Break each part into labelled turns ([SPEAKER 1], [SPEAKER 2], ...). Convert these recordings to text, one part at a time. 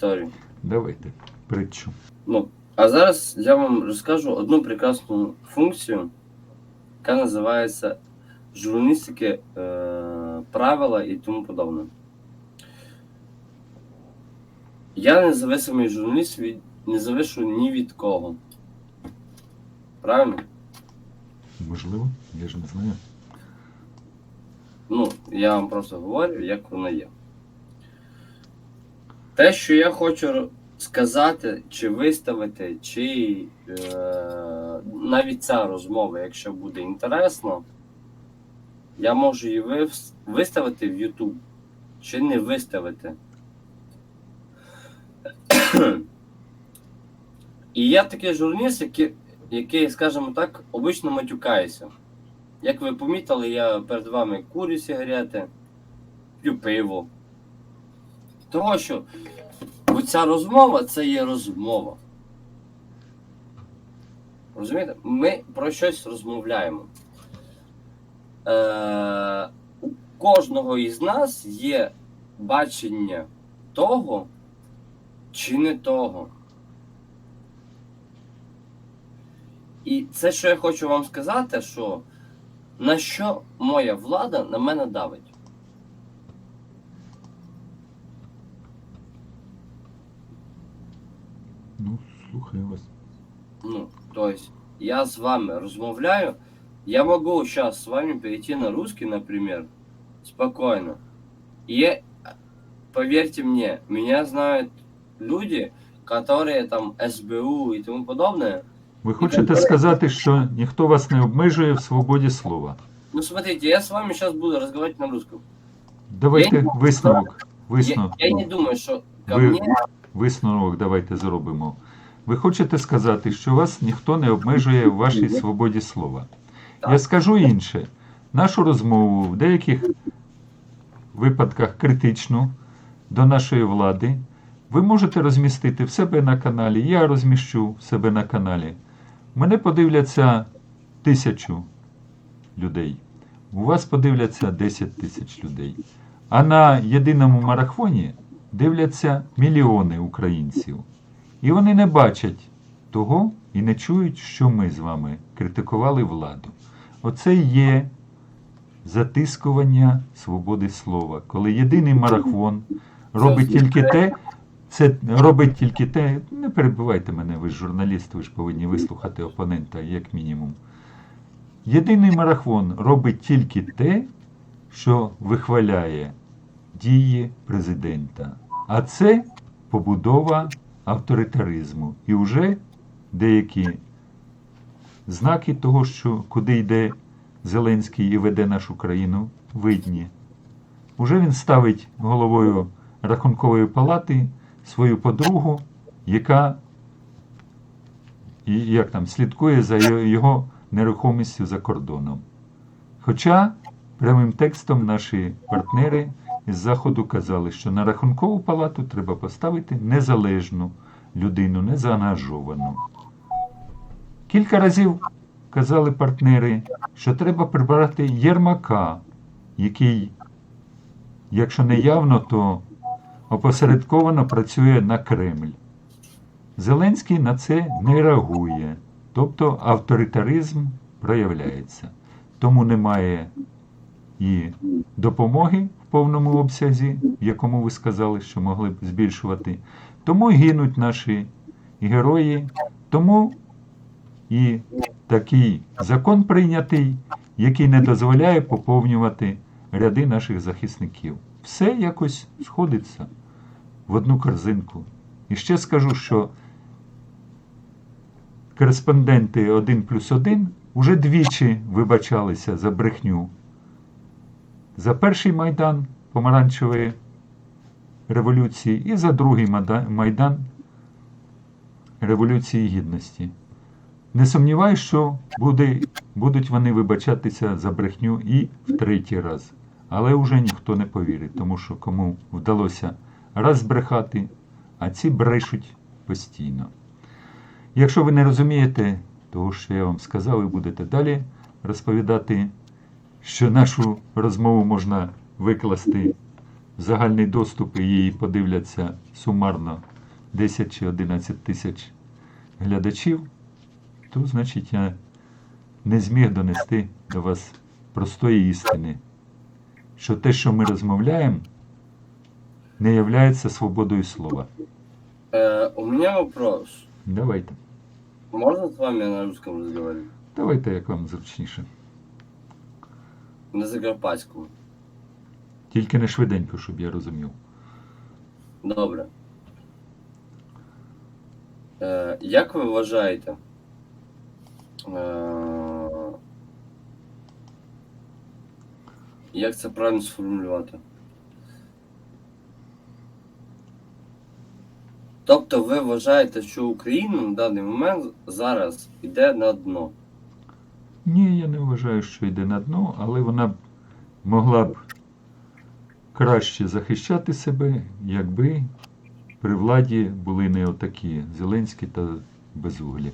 [SPEAKER 1] історію.
[SPEAKER 2] Давайте, притчу.
[SPEAKER 1] Ну, а зараз я вам розкажу одну прекрасну функцію, яка називається журналістики, е, правила і тому подобне. Я независимий журналіст від, не завишу ні від кого. Правильно?
[SPEAKER 2] Можливо, я ж не знаю.
[SPEAKER 1] Ну, я вам просто говорю, як воно є. Те, що я хочу сказати, чи виставити, чи е, навіть ця розмова, якщо буде інтересно, я можу її виставити в YouTube, чи не виставити. І я такий журналіст, який, який, скажімо так, обично матюкається. Як ви помітили, я перед вами курю сигарети, п'ю пиво. Того, що ця розмова це є розмова. Розумієте? Ми про щось розмовляємо. Е, у кожного із нас є бачення того чи не того. І це, що я хочу вам сказати, що на що моя влада на мене давить. я с вами размовляю, я могу сейчас с вами перейти на русский, например, спокойно. И поверьте мне, меня знают люди, которые там СБУ и тому подобное.
[SPEAKER 2] Ви хочете сказати, що ніхто вас не обмежує в свободі слова.
[SPEAKER 1] Ну, смотрите, я с вами сейчас буду разговаривать на русском.
[SPEAKER 2] Давайте
[SPEAKER 1] Я не-
[SPEAKER 2] висновок.
[SPEAKER 1] Я,
[SPEAKER 2] Висновок.
[SPEAKER 1] я не думаю, что ко
[SPEAKER 2] Ви-
[SPEAKER 1] мне...
[SPEAKER 2] Висновок давайте зробимо. Ви хочете сказати, що вас ніхто не обмежує в вашій свободі слова. Я скажу інше. Нашу розмову в деяких випадках критичну до нашої влади ви можете розмістити в себе на каналі. Я розміщу в себе на каналі. Мене подивляться тисячу людей. У вас подивляться 10 тисяч людей. А на єдиному марафоні дивляться мільйони українців. І вони не бачать того і не чують, що ми з вами критикували владу. Оце є затискування свободи слова, коли єдиний марафон робить тільки те, це робить тільки те. Не перебивайте мене, ви ж журналіст, ви ж повинні вислухати опонента, як мінімум. Єдиний марафон робить тільки те, що вихваляє дії президента. А це побудова авторитаризму. І вже деякі знаки того, що куди йде Зеленський і веде нашу країну, видні. Уже він ставить головою рахункової палати свою подругу, яка як там, слідкує за його- нерухомістю за кордоном. Хоча прямим текстом наші партнери із Заходу казали, що на рахункову палату треба поставити незалежну людину, незаангажовану. Кілька разів казали партнери, що треба прибрати Єрмака, який, якщо не явно, то опосередковано працює на Кремль. Зеленський на це не реагує, тобто авторитаризм проявляється. Тому немає і допомоги в повному обсязі, в якому ви сказали, що могли б збільшувати. Тому гинуть наші герої, тому і такий закон прийнятий, який не дозволяє поповнювати ряди наших захисників. Все якось сходиться в одну корзинку. І ще скажу, що кореспонденти 1 плюс 1 уже двічі вибачалися за брехню. За перший майдан помаранчевої революції і за другий майдан Революції Гідності. Не сумніваюся, що буде, будуть вони вибачатися за брехню і в третій раз. Але вже ніхто не повірить, тому що кому вдалося раз збрехати, а ці брешуть постійно. Якщо ви не розумієте того, що я вам сказав, і будете далі розповідати, що нашу розмову можна викласти в загальний доступ і її подивляться сумарно 10 чи 11 тисяч глядачів, то значить я не зміг донести до вас простої істини, що те, що ми розмовляємо, не являється свободою слова.
[SPEAKER 1] Э, у меня вопрос.
[SPEAKER 2] Давайте.
[SPEAKER 1] Можно с вами на русском разговаривать?
[SPEAKER 2] Давайте, як вам зручніше.
[SPEAKER 1] На Закарпатському.
[SPEAKER 2] Тільки не швиденько, щоб я розумів.
[SPEAKER 1] Добре. Е, як ви вважаєте? Е, як це правильно сформулювати? Тобто ви вважаєте, що Україна на даний момент зараз йде на дно?
[SPEAKER 2] Ні, я не вважаю, що йде на дно, але вона б могла б краще захищати себе, якби при владі були не отакі Зеленський та Безуглі.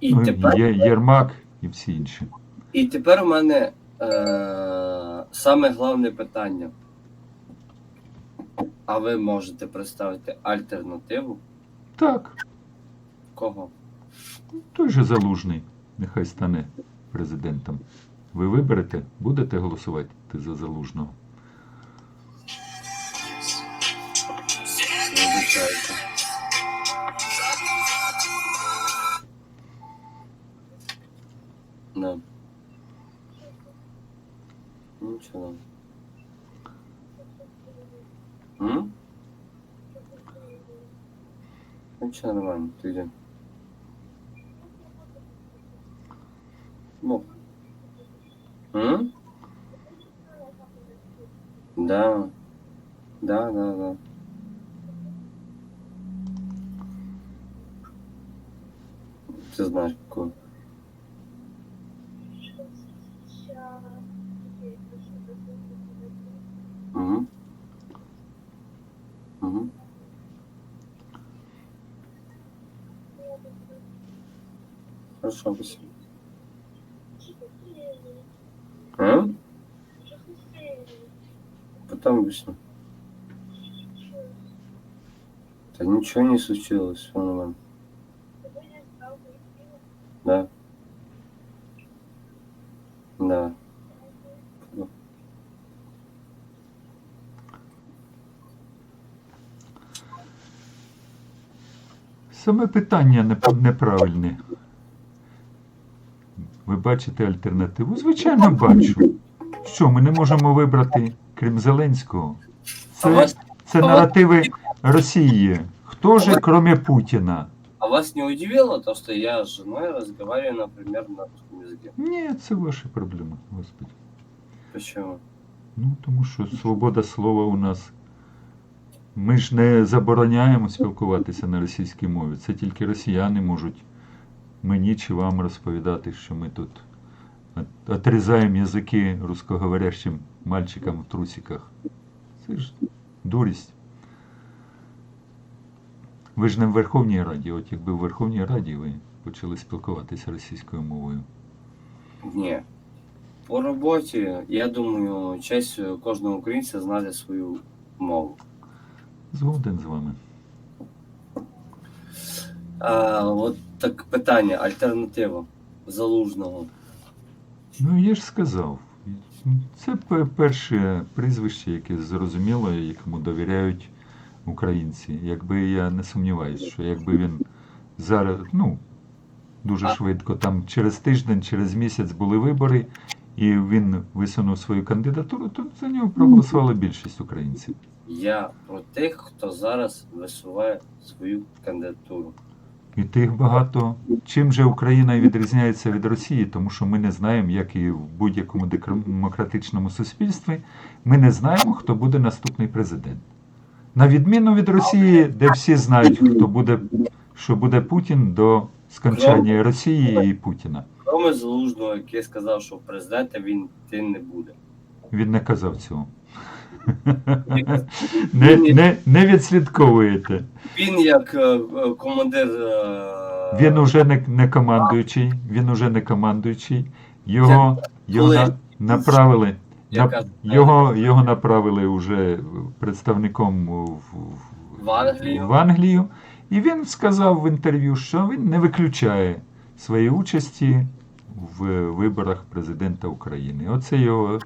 [SPEAKER 1] І
[SPEAKER 2] Ну,
[SPEAKER 1] тепер
[SPEAKER 2] є Єрмак і всі інші.
[SPEAKER 1] І тепер у мене е, саме головне питання. А ви можете представити альтернативу?
[SPEAKER 2] Так,
[SPEAKER 1] Кого?
[SPEAKER 2] той же залужний, нехай стане президентом. Ви виберете, будете голосувати за залужного.
[SPEAKER 1] Нічого. Нічого нормально, ти йди. Ну. Да. Да, да, да. Ты знаешь, какую. Угу. Угу. Хорошо, спасибо. А? Потом объясню. Да ничего не случилось, все нормально. Да. Да.
[SPEAKER 2] Саме питання неп- неправильне. Ви бачите альтернативу? Звичайно, бачу. Що, ми не можемо вибрати, крім Зеленського? Це, це наративи Росії. Хто же, кроме Путіна?
[SPEAKER 1] а вас не удивило то, что я с женой разговариваю, например, на русском языке?
[SPEAKER 2] Ні, це ваша проблема, Господи.
[SPEAKER 1] Почему?
[SPEAKER 2] Ну, тому що свобода слова у нас. Ми ж не забороняємо спілкуватися на російській мові. Це тільки росіяни можуть мені чи вам розповідати, що ми тут отрізаємо язики русскоговорящим мальчикам в трусиках. Це ж дурість. Ви ж не в Верховній Раді, от якби в Верховній Раді ви почали спілкуватися російською мовою.
[SPEAKER 1] Не. По роботі, я думаю, честь кожного українця знати свою мову.
[SPEAKER 2] Згоден з вами.
[SPEAKER 1] А от так питання, альтернатива залужного.
[SPEAKER 2] Ну, я ж сказав. Це перше прізвище, яке зрозуміло, якому довіряють українці. Якби я не сумніваюся, що якби він зараз, ну, дуже швидко, там через тиждень, через місяць були вибори, і він висунув свою кандидатуру, то за нього проголосувала більшість українців.
[SPEAKER 1] Я про тих, хто зараз висуває свою кандидатуру.
[SPEAKER 2] І тих багато. Чим же Україна відрізняється від Росії? Тому що ми не знаємо, як і в будь-якому демократичному суспільстві, ми не знаємо, хто буде наступний президент. На відміну від Росії, де всі знають, хто буде, що буде Путін до скончання Росії і Путіна.
[SPEAKER 1] Кроме залужного, який сказав, що президента він йти не буде.
[SPEAKER 2] Він не казав цього. Не, не, не відслідковуєте.
[SPEAKER 1] Він як е, е, командир. е,
[SPEAKER 2] Він уже не, не командуючий, він уже не командуючий. Його, його на, направили, на, його, його направили уже представником в, в
[SPEAKER 1] В Англію.
[SPEAKER 2] в Англію. І він сказав в інтерв'ю, що він не виключає своєї участі в виборах президента України. Оце його,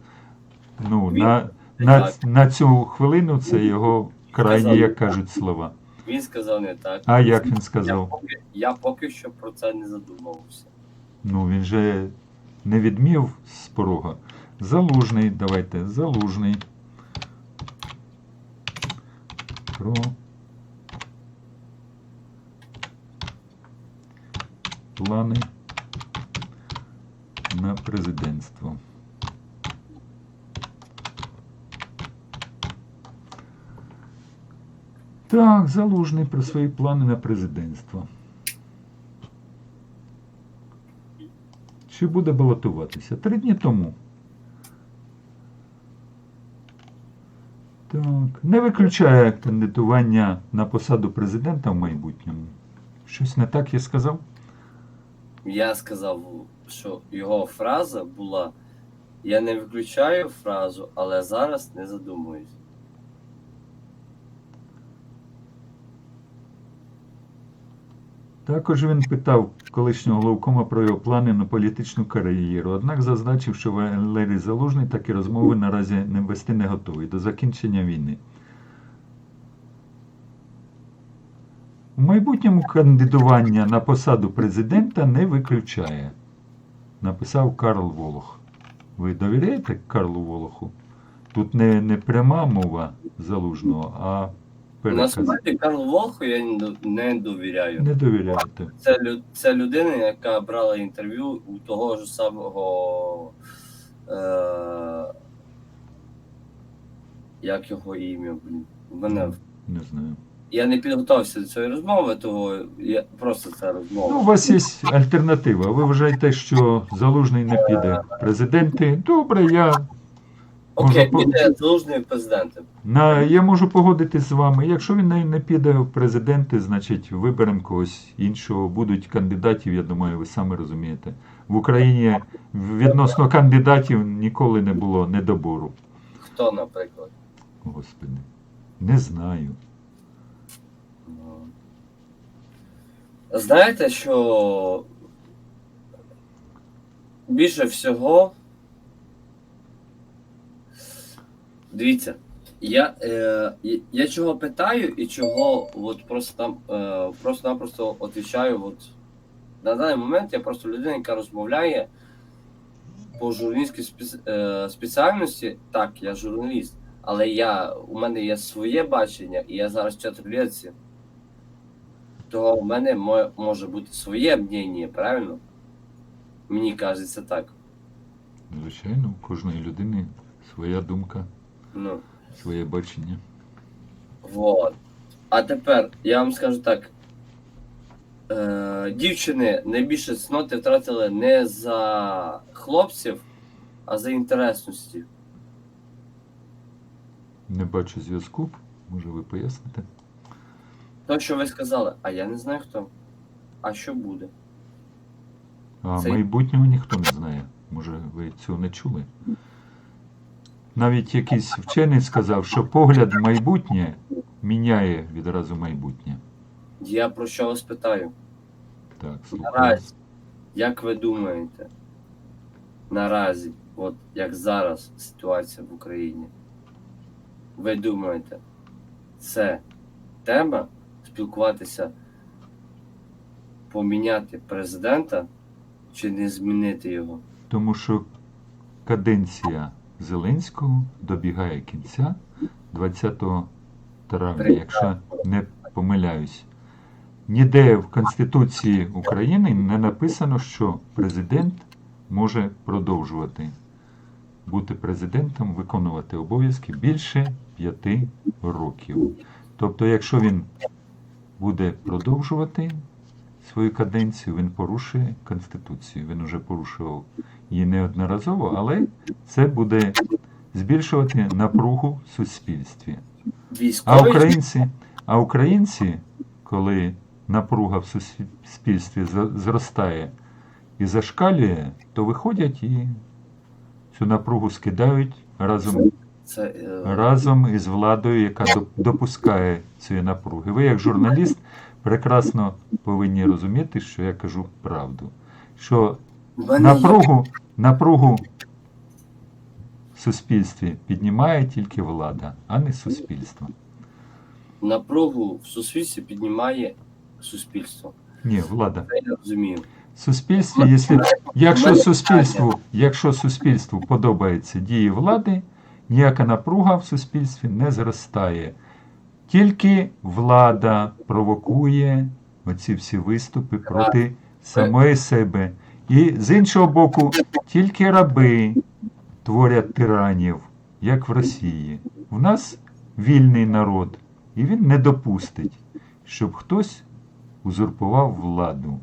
[SPEAKER 2] ну,
[SPEAKER 1] Він-
[SPEAKER 2] на, на,
[SPEAKER 1] так.
[SPEAKER 2] на цю хвилину це його крайні, як кажуть, слова.
[SPEAKER 1] Він сказав не так.
[SPEAKER 2] А як він
[SPEAKER 1] Я
[SPEAKER 2] сказав?
[SPEAKER 1] поки, я поки що про це не задумувався.
[SPEAKER 2] Ну, він же не відмів з порога. Залужний, давайте, залужний. Про плани на президентство. Так, залужний про свої плани на президентство. Чи буде балотуватися? Три дні тому. Так. Не виключає кандидування на посаду президента в майбутньому. Щось не так я сказав?
[SPEAKER 1] Я сказав, що його фраза була: Я не виключаю фразу, але зараз не задумуюсь.
[SPEAKER 2] Також він питав колишнього главкома про його плани на політичну кар'єру, однак зазначив, що Валерій Залужний такі розмови наразі не вести не готовий до закінчення війни. У майбутньому кандидування на посаду президента не виключає, написав Карл Волох. Ви довіряєте Карлу Волоху? Тут не, не пряма мова залужного, а переказ.
[SPEAKER 1] Насправді Карлу Волху я не до- не довіряю.
[SPEAKER 2] Не довіряєте.
[SPEAKER 1] Це, лю- це людина, яка брала інтерв'ю у того ж самого. Е, як його ім'я, блін. У мене.
[SPEAKER 2] Не знаю.
[SPEAKER 1] Я не підготувався до цієї розмови, того я просто це розмова.
[SPEAKER 2] Ну, у вас є альтернатива. Ви вважаєте, що залужний не піде президенти? Добре, я,
[SPEAKER 1] Окей,
[SPEAKER 2] може, по-
[SPEAKER 1] піде залужний президентом.
[SPEAKER 2] на, я можу погодитись з вами. Якщо він не, не піде в президенти, значить виберемо когось іншого. Будуть кандидатів, я думаю, ви самі розумієте. В Україні відносно кандидатів ніколи не було недобору.
[SPEAKER 1] Хто, наприклад?
[SPEAKER 2] Господи, не знаю.
[SPEAKER 1] Знаєте, що більше всього. Дивіться, я, е, я- чого питаю і чого от просто там е, просто-напросто відповідаю. От, на даний момент я просто людина, яка розмовляє по журналістській спец, е, спеціальності. Так, я журналіст, але я, у мене є своє бачення, і я зараз в чотирилетці то в мене може бути своє мнення, правильно? Мені кажеться так.
[SPEAKER 2] Звичайно, у кожної людини своя думка,
[SPEAKER 1] Ну,
[SPEAKER 2] своє бачення.
[SPEAKER 1] вот. А тепер я вам скажу так. Е, дівчини найбільше цноти втратили не за хлопців, а за інтересності.
[SPEAKER 2] Не бачу зв'язку. Може ви поясните?
[SPEAKER 1] То, що ви сказали, а я не знаю хто. А що буде?
[SPEAKER 2] А
[SPEAKER 1] Це-
[SPEAKER 2] майбутнього ніхто не знає. Може, ви цього не чули? Навіть якийсь вчений сказав, що погляд в майбутнє міняє відразу майбутнє.
[SPEAKER 1] Я про що вас питаю?
[SPEAKER 2] Так, слухаю.
[SPEAKER 1] Наразі, як ви думаєте, наразі, от як зараз ситуація в Україні, ви думаєте, це тема спілкуватися, поміняти президента чи не змінити його?
[SPEAKER 2] Тому що каденція Зеленського добігає кінця 20 травня, якщо не помиляюсь. Ніде в Конституції України не написано, що президент може продовжувати бути президентом, виконувати обов'язки більше п'яти років. Тобто, якщо він буде продовжувати свою каденцію, він порушує Конституцію. Він уже порушував її неодноразово, але це буде збільшувати напругу в суспільстві. А українці, а українці, коли напруга в суспільстві зростає і зашкалює, то виходять і цю напругу скидають разом
[SPEAKER 1] Це е,
[SPEAKER 2] разом із владою, яка допускає цієї напруги. Ви, як журналіст, прекрасно повинні розуміти, що я кажу правду. Що напругу, напругу в суспільстві піднімає тільки влада, а не суспільство.
[SPEAKER 1] напругу в суспільстві піднімає суспільство.
[SPEAKER 2] Ні, влада.
[SPEAKER 1] Це я розумію.
[SPEAKER 2] Суспільстві, якщо, якщо суспільству, якщо суспільству подобаються дії влади, ніяка напруга в суспільстві не зростає. Тільки влада провокує оці всі виступи проти самої себе. І з іншого боку, тільки раби творять тиранів, як в Росії. У нас вільний народ, і він не допустить, щоб хтось узурпував владу.